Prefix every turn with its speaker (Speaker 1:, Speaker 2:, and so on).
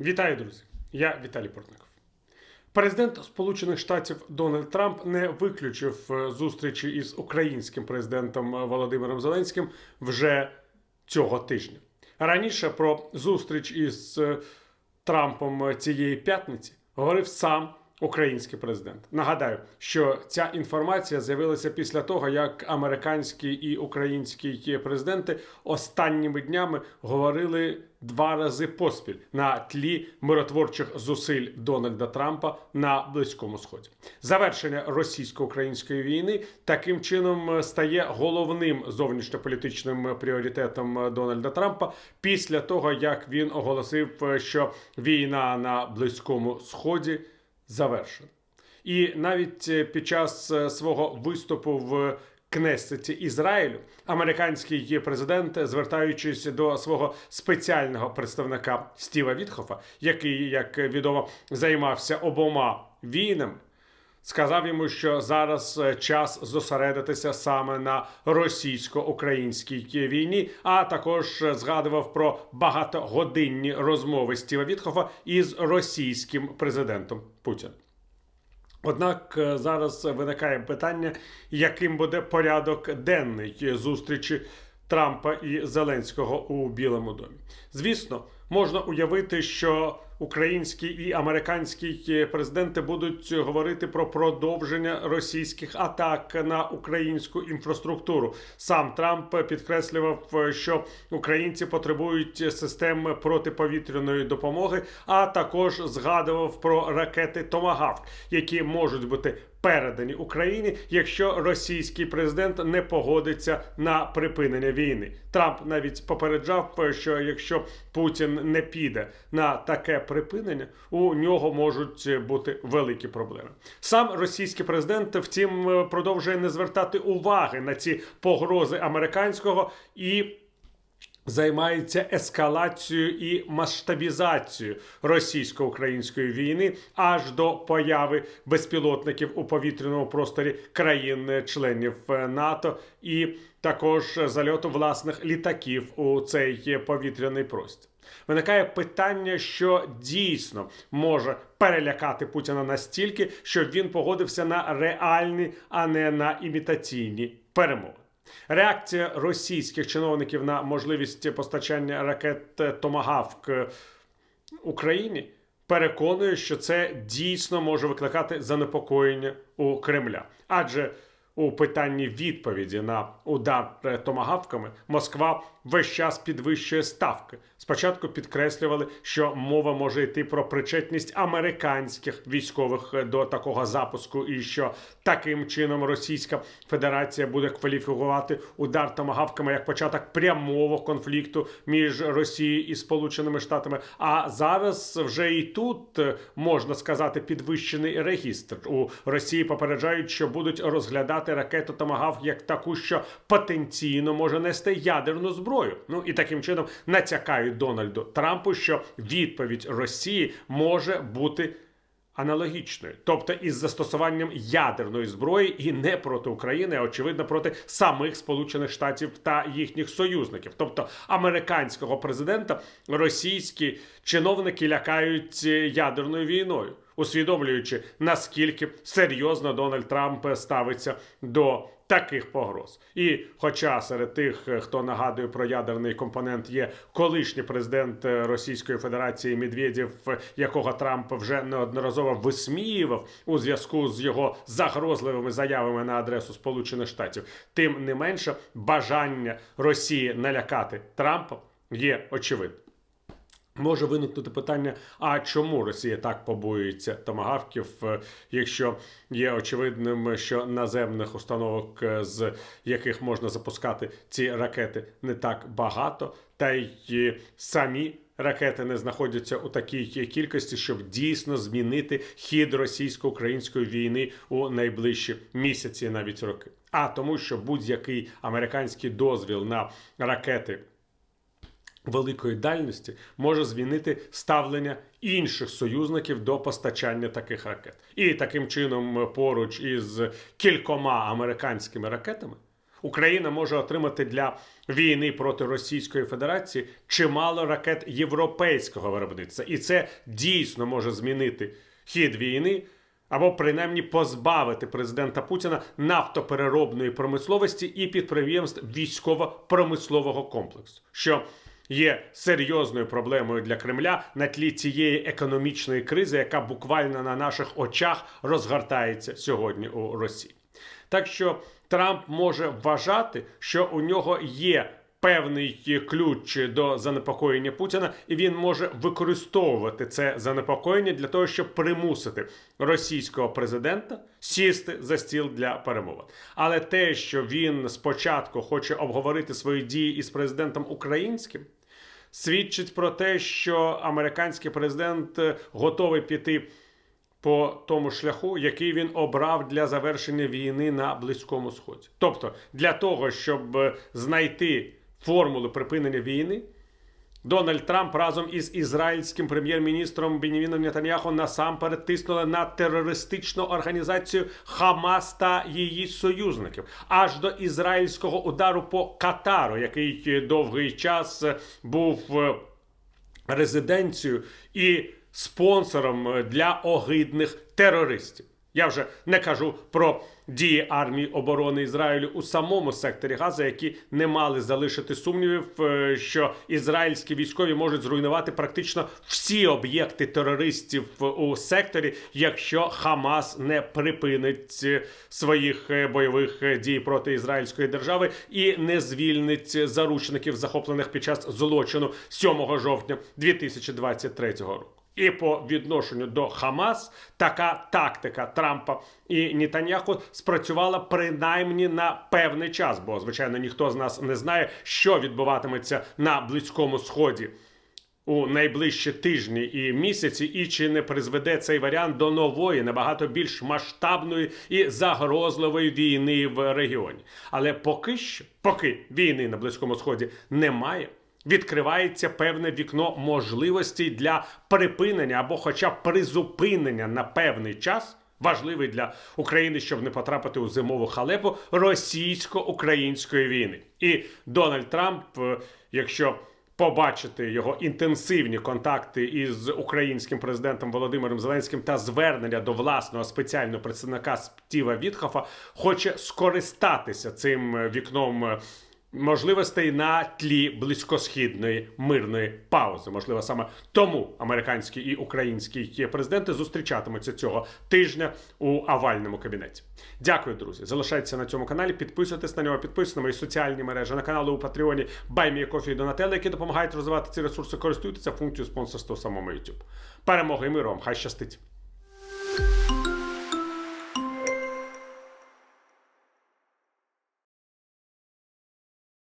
Speaker 1: Вітаю, друзі! Я Віталій Портников. Президент Сполучених Штатів Дональд Трамп не виключив е, зустрічі із українським президентом Володимиром Зеленським вже цього тижня. Раніше про зустріч із е, Трампом цієї п'ятниці говорив сам український президент. Нагадаю, що ця інформація з'явилася після того, як американський і український президенти останніми днями говорили два рази поспіль на тлі миротворчих зусиль Дональда Трампа на близькому сході. Завершення російсько-української війни таким чином стає головним зовнішньополітичним пріоритетом Дональда Трампа після того, як він оголосив, що війна на близькому сході завершена. І навіть е, під час е, свого виступу в Кнесеті Ізраїлю американський президент, звертаючись до свого спеціального представника Стіва Вітхофа, який, як відомо, займався обома війнами, сказав йому, що зараз е, час зосередитися саме на російсько-українській війні, а також е, згадував про багатогодинні розмови Стіва Вітхофа із російським президентом Путіним. Однак е, зараз виникає питання, яким буде порядок денний зустрічі Трампа і Зеленського у Білому домі. Звісно, можна уявити, що український і американський президенти будуть говорити про продовження російських атак на українську інфраструктуру. Сам Трамп підкреслював, що українці потребують систем протиповітряної допомоги, а також згадував про ракети Томагавк, які можуть бути передані Україні, якщо російський президент не погодиться на припинення війни. Трамп навіть попереджав, що якщо Путін не піде на таке припинення, у нього можуть бути великі проблеми. Сам російський президент, втім, продовжує не звертати уваги на ці погрози американського і займається ескалацією і масштабізацією російсько-української війни аж до появи безпілотників у повітряному просторі країн-членів НАТО і також зальоту власних літаків у цей повітряний простір. Виникає питання, що дійсно може перелякати Путіна настільки, щоб він погодився на реальні, а не на імітаційні перемови. Реакція російських чиновників на можливість постачання ракет Томагавк Україні переконує, що це дійсно може викликати занепокоєння у Кремля, адже у питанні відповіді на удар томагавками Москва весь час підвищує ставки. Спочатку підкреслювали, що мова може йти про причетність американських військових до такого запуску, і що таким чином Російська Федерація буде кваліфікувати удар томагавками як початок прямого конфлікту між Росією і Сполученими Штатами. А зараз вже і тут можна сказати підвищений регістр у Росії. Попереджають, що будуть розглядати ракету Томагавк як таку, що потенційно може нести ядерну зброю. Ну і таким чином натякають Дональду Трампу, що відповідь Росії може бути. Аналогічною, тобто із застосуванням ядерної зброї і не проти України, а очевидно проти самих Сполучених Штатів та їхніх союзників, тобто американського президента, російські чиновники лякають ядерною війною, усвідомлюючи наскільки серйозно Дональд Трамп ставиться до таких погроз. І, хоча серед тих, хто нагадує про ядерний компонент, є колишній президент Російської Федерації Медведєв, якого Трамп вже неодноразово висміював у зв'язку з його загрозливими заявами на адресу Сполучених Штатів, тим не менше бажання Росії налякати Трампа є очевидним. Може виникнути питання: а чому Росія так побоюється томагавків, е, якщо є очевидним, що наземних установок, е, з яких можна запускати ці ракети, не так багато, та й самі ракети не знаходяться у такій кількості, щоб дійсно змінити хід російсько-української війни у найближчі місяці, навіть роки. А тому, що будь-який американський дозвіл на ракети великої дальності може змінити ставлення інших союзників до постачання таких ракет. І таким чином, поруч із кількома американськими ракетами, Україна може отримати для війни проти Російської Федерації чимало ракет європейського виробництва, і це дійсно може змінити хід війни або принаймні позбавити президента Путіна нафтопереробної промисловості і підприємств військово-промислового комплексу, що є серйозною проблемою для Кремля на тлі цієї економічної кризи, яка буквально на наших очах розгортається сьогодні у Росії. Так що Трамп може вважати, що у нього є певний ключ до занепокоєння Путіна, і він може використовувати це занепокоєння для того, щоб примусити російського президента сісти за стіл для перемовин. Але те, що він спочатку хоче обговорити свої дії із президентом українським. Свідчить про те, що американський президент е, готовий піти по тому шляху, який він обрав для завершення війни на Близькому Сході. Тобто, для того, щоб е, знайти формулу припинення війни, Дональд Трамп разом із ізраїльським прем'єр-міністром Беніміном Нетаньяху насамперед тиснули на терористичну організацію Хамас та її союзників, аж до ізраїльського удару по Катару, який довгий час був е, резиденцією і спонсором для огидних терористів. Я вже не кажу про дії армії оборони Ізраїлю у самому секторі Газа, які не мали залишити сумнівів, е, що ізраїльські військові можуть зруйнувати практично всі об'єкти терористів у секторі, якщо Хамас не припинить е, своїх е, бойових е, дій проти ізраїльської держави і не звільнить заручників, захоплених під час злочину 7 жовтня 2023 року. І по відношенню до Хамас така тактика Трампа і Нетаньяху спрацювала принаймні на певний час, бо звичайно ніхто з нас не знає, що відбуватиметься на близькому сході у найближчі тижні і місяці, і чи не призведе цей варіант до нової, набагато більш масштабної і загрозливої війни в регіоні. Але поки що, поки війни на близькому сході немає. Відкривається певне вікно можливостей для припинення або, хоча б призупинення на певний час, важливий для України, щоб не потрапити у зимову халепу російсько-української війни. І Дональд Трамп, е, якщо побачити його інтенсивні контакти із українським президентом Володимиром Зеленським та звернення до власного спеціального представника Стіва Вітхофа, хоче скористатися цим е, вікном. Можливостей на тлі близькосхідної мирної паузи. Можливо, саме тому американські і українські президенти зустрічатимуться цього тижня у овальному кабінеті. Дякую, друзі. Залишайтеся на цьому каналі, підписуйтесь на нього, підписуйтесь на мої соціальні мережі, на канали у Патреоні Кофі і Донателло, які допомагають розвивати ці ресурси. Користуйтеся функцією спонсорства самому YouTube. Перемоги і миру вам! Хай щастить!